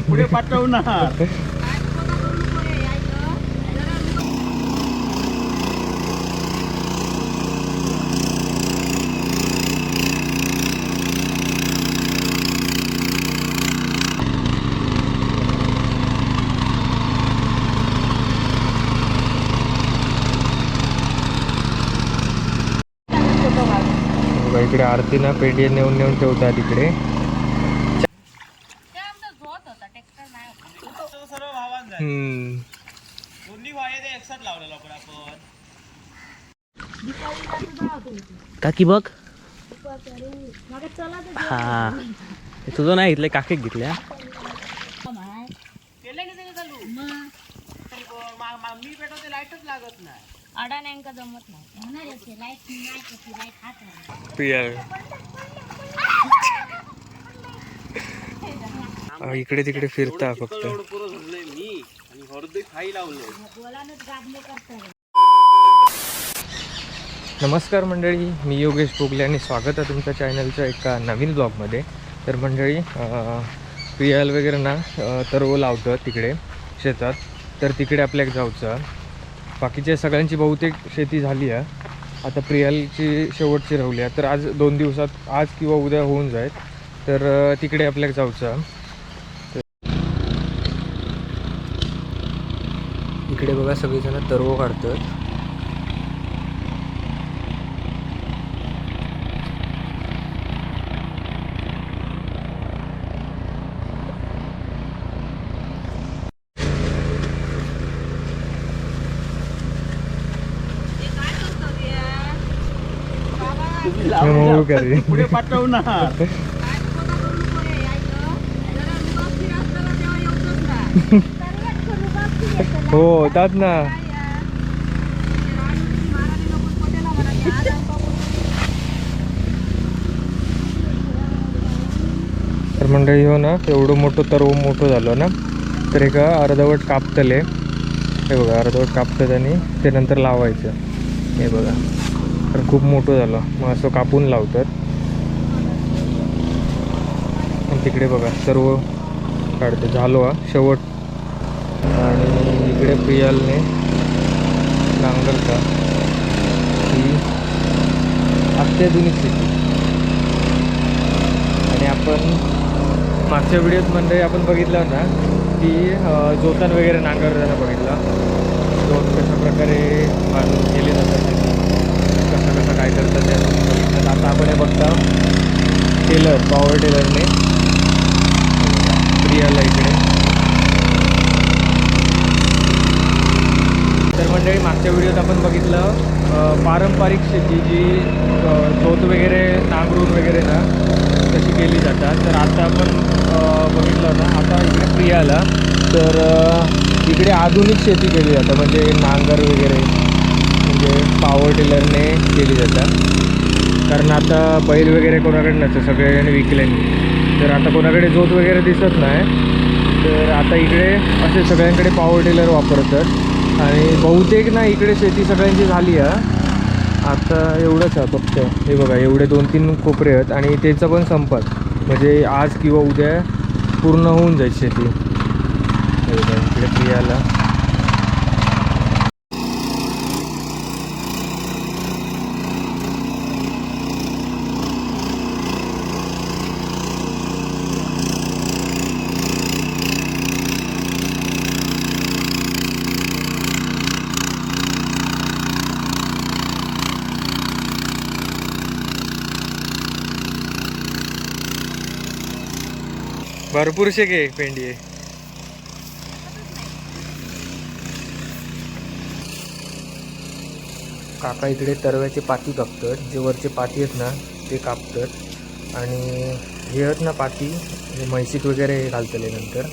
पुढे पाठवणार इकडे आरती ना पेंडी नेऊन नेऊन ठेवतात इकडे सर्व भावान जाय हम्म. दोन्ही ते एकसाथ आपण आपण काकी बघ. हा. तुझं नाही घेतलंय काकीक घेतल्या केलं की तरी चालू तरी मा- मा- मी पेटवते लाईटच लागत नाही अडाण्यांका जमत नाही इकडे तिकडे फिरता फक्त एवढं पुरं धरलंय मी आणि हरदे खाई नमस्कार मंडळी मी योगेश पोगले आणि स्वागत आहे तुमच्या चॅनलच्या एका नवीन ब्लॉगमध्ये तर मंडळी पियाल वगैरे ना तरव लावतं तिकडे शेतात. तर तिकडे आपल्याक जाऊचं बाकीच्या सगळ्यांची बहुतेक शेती झाली आहे. आता प्रियालची शेवटची राहिली आहे. तर आज दोन दिवसात आज किंवा उद्या होऊन जाईल. तर तिकडे आपल्याक जाऊचं इकडे बघा सगळेजण तरव काढतात. पुढे पाठवणार हो होतात ना. तर मंडळी हो ना एवढं मोठं तर मोठं झालं ना. तर एका अर्धवट कापतले. हे बघा अर्धवट कापतात आणि ते नंतर लावायचं. हे बघा. तर खूप मोठं झालं. मग असं कापून लावतात. आणि तिकडे बघा सर्व काढते. झालो हा. शेवट. इकडे प्रियलने नांगर का? ही अत्याधुनिक शेती आणि आपण मागच्या व्हिडिओत म्हणजे आपण बघितलं होता की अं, जोतन वगैरे नांगरताना बघितलं? जोत कशा प्रकारे बांधून केले जातात कसं कसं काय करतात ते बघितलं. आता आपण हे बघता टेलर पॉवर टेलरने प्रियाला इकडे तर मंडळी मागच्या व्हिडिओत आपण बघितलं पारंपरिक शेती जी जोत वगैरे नांगरून वगैरे ना तशी केली जातात. तर आता आपण बघितलं ना आता इकडे प्रियाला तर इकडे आधुनिक शेती केली जातं. म्हणजे नांगर वगैरे म्हणजे पॉवर टिलरने केली जातात. कारण आता बैल वगैरे कोणाकडे नसतं सगळेजण विकले. तर आता कोणाकडे जोत वगैरे दिसत नाही. तर आता इकडे असे सगळ्यांकडे पॉवर टिलर वापरतात. आणि बहुतेक ना इकडे शेती सगळ्यांची झाली आहे. आता एवढंच आहे फक्त. हे बघा एवढे दोन तीन कोपरे आहेत आणि त्याचं पण संपत. म्हणजे आज किंवा उद्या पूर्ण होऊन जाईल शेती. इकडे प्रियाला भरपूरशे घे पेंडी. आहे काका इकडे तरव्याचे पाती कापतात जे वरचे पाती आहेत ना ते कापतात. आणि हे आहेत ना पाती हे म्हैशीत वगैरे हे घालतले नंतर.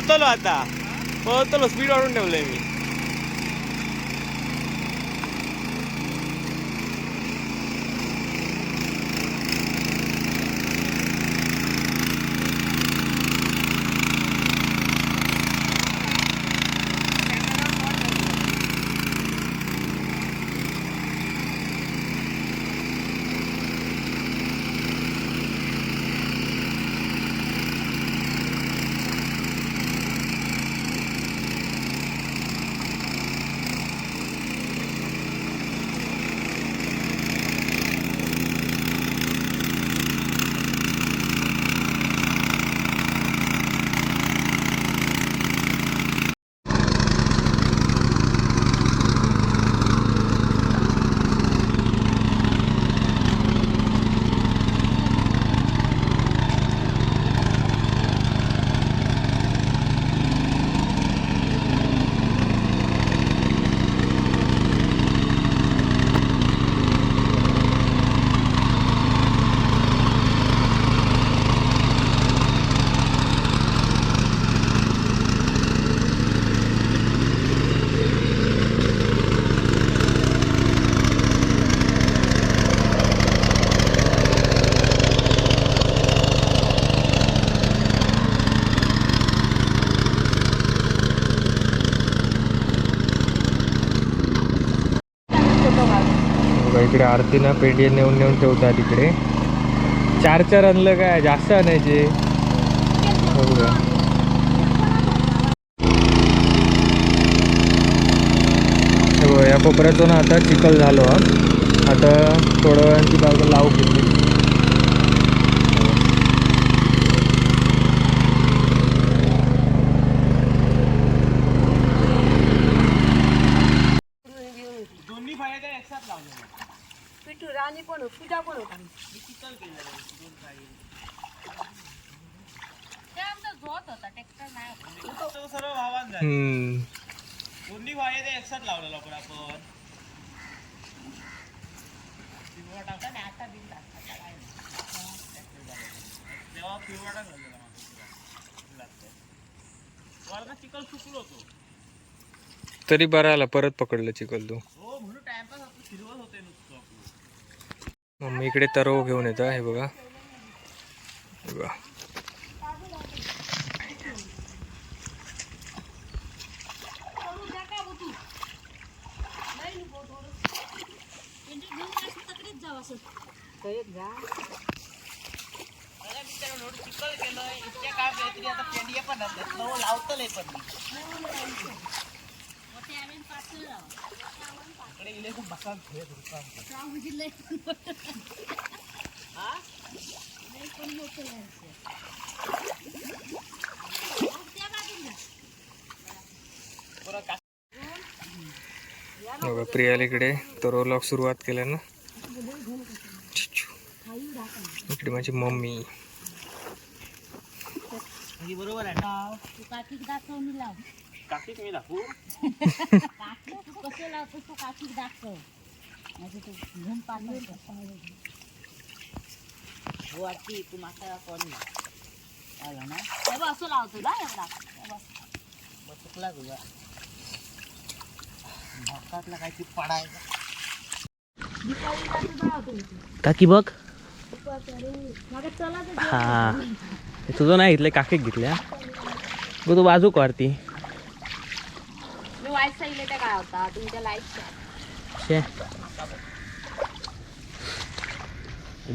पळतलो आता. पळतलो स्पीड वाढून ठेवलंय मी बघा इकडे आरती ना पेंडी नेऊन नेऊन ठेवतात इकडे. चार चार आणलं काय? जास्त आणायचे. हो या कोपऱ्यातून ना आता चिखल झालो. आता थोडं वेळांची बाजू लावू घेतली दोन्ही फायदे एकसाथ लावले राणी पण पूजा पण होता ते आमचा झोत होता ट्रॅक्टर नाही होता. तो सर्व भावान झाले हम्म. दोन्ही फायदे एकसाथ लावलेला पण आपण. तेव्हा चिकल सुकलो होतो तरी बरं आला परत पकडलं चिखल तू हो म्हणून टाइमपास होते नुसतं मम्मी इकडे तरव घेऊन येतं हे बघा. हे बघा. इतक्या काय आता लावतलंय पण मी मोठे आम्ही पातळ राहू इकडे बसा खेळ राव म्हणजे हा? बरं का? बघा प्रियाला इकडे सुरुवात केल्या ना. इकडे माझी मम्मी. बरोबर आहे. ना तू काकीक दाखव मी लाव काकीच मी दाखवू? दाखव. म्हणजे तू घेऊन पाठवतो हो आरती तू माका कोण ना आला ना? तेव्हा असं लावतो ना एवढा. तुझा भाकातला काहीतरी पडायचा काकी बघ. हा. तुझं नाही घेतलं काकीक घेतल्या गो तू बाजू काढती मी वाईट सांगितले त्या काय होता. तुमच्या लाईफ शे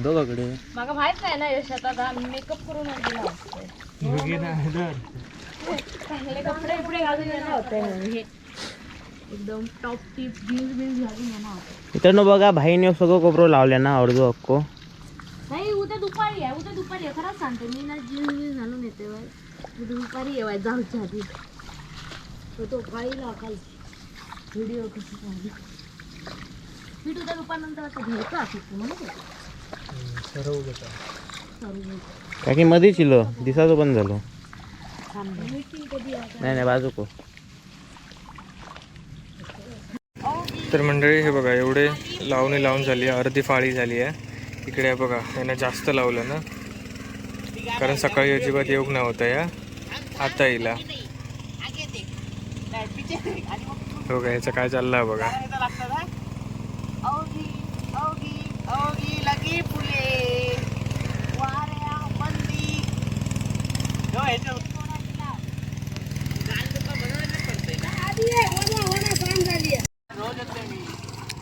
दोघाकडे. माका माहीत नाही ना यश आता मेकअप करून आणलेला असतोय चांगले कपडे बिपडे घालून येणार होते हे एकदम टॉप टिप जीन्स बिन्स घालून येणार होते मित्रांनो बघा भाईने सगळं कोपरं लावल्या ना अर्धो अक्को नाही उद्या दुपारी आहे उद्या दुपारी आहे. खरंच सांगते मी ना जीन्स बिन्स घालून येते बाय उद्या दुपारी येवाय जाऊच्या आधी. तो तो पाहिला काल व्हिडिओ कशी काढली मी तुझ्या दुपारनंतर आता घ्यायचं असं म्हणून सरव घेता काकी मध्ये चिलो दिसाचं बंद झालो. नाही नाही बाजू को तर मंडळी हे बघा एवढे लावणी लावून झाली आहे अर्धी फाळी झाली आहे. इकडे बघा यानं जास्त लावलं ना. कारण सकाळी अजिबात येऊक नाही होता या. आता येईल हा. हो का याचं काय चाललं बघा.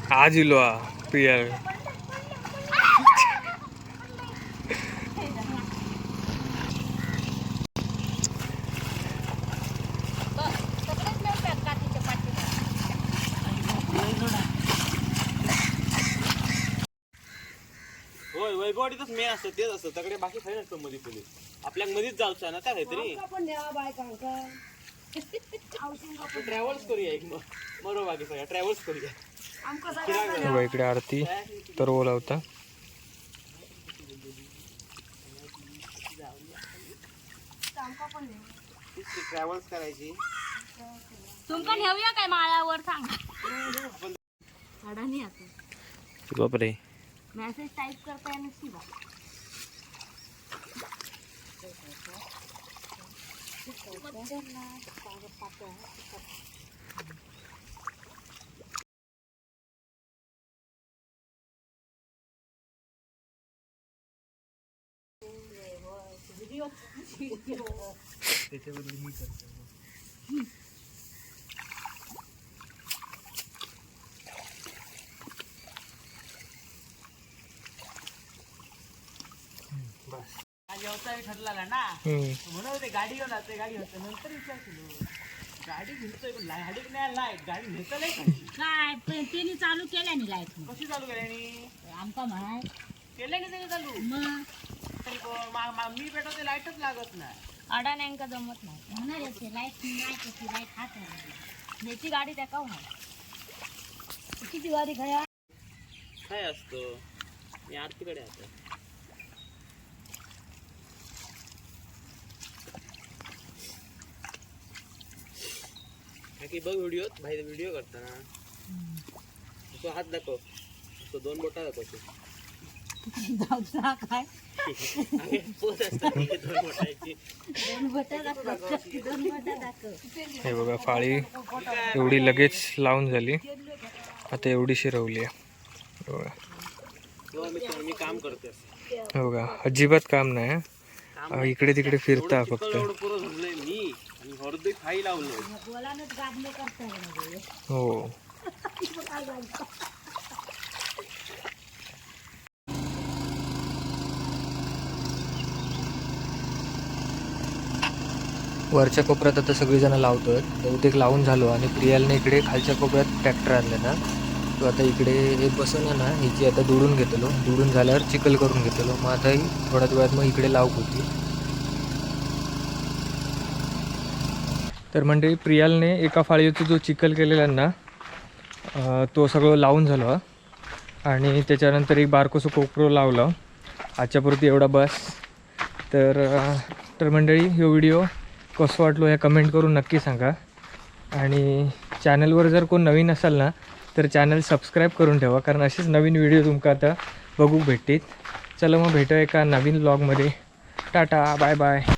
હાજી લો આ मेन असतं तेच असतं तकडे बाकी काही नसतं मध्ये पोलीस आपल्या मध्येच जाऊचा ना त्या काहीतरी? ट्रॅव्हल्स करूया एक मग. बरोबर बाकी सगळ्या ट्रॅव्हल्स करूया. बघा इकडे आरती तर बोलावता. ट्रॅव्हल्स करायची. तुमका नेऊया काय माळावर सांगा. अडाणी आता. बापरे. मेसेज टाईप करता येणार शिवा हा व्यवसाय ठरला ना. म्हणून ते गाडी घेऊन ते गाडी होतं नंतर विचार केलो गाडी घेतोय पण गाडी नाही लाय गाडी नेतलंय कशी काय पण त्यांनी चालू केल्या नाही लाइट. कशी चालू केल्यानी आमका म्हणाय केल्याने तरी चालू? मग? तरी मा- पेटवते लाईटच लागत नाही. अडाण्यांका जमत नाही. म्हणणार असे लाइट नाही कशी लाइट हात आहे. याची गाडी त्या का किती वारी खऱ्या काय असतं? मी आरतीकडे आता. की बघ व्हिडिओ भाई व्हिडिओ करताना तो हात दाखव. तो दोन बोटा दाखवतो काय ही दाखव. दोन बटा दाखव. हे बघा फाळी एवढी लगेच लावून झाली. आता एवढी शिरवली आहे. बघा. हो, मी मी काम करते हे बघा अजिबात काम नाही इकडे तिकडे फिरता फक्त. हरदोय खाई लावलंय बोलानच गाडले करता येणार हो. वरच्या कोपऱ्यात आता सगळेजण लावतात बहुतेक लावून झालो आणि प्रियालने इकडे खालच्या कोपऱ्यात ट्रॅक्टर आणलं ना. तो आता इकडे एक बसवलं ना हिची आता दुडून घेतलो. दुडून झाल्यावर चिखल करून घेतलो. मग आता ही थोड्याच वेळात मग इकडे लावक होती. तर म्हणजे प्रियालने एका फाळीचा जो चिखल केलेला ना तो सगळं लावून झालं आणि त्याच्यानंतर एक बारकोसं कोपरो लावलं. आजच्यापुरती एवढा बस. तर तर मंडळी हा व्हिडिओ कसं वाटलो हे कमेंट करून नक्की सांगा. आणि चॅनलवर जर कोण नवीन असाल ना तर चॅनल सबस्क्राईब करून ठेवा कारण असेच नवीन व्हिडिओ तुमका आता बघू भेटतील. चला मग भेटू एका नवीन ब्लॉगमध्ये टाटा बाय बाय.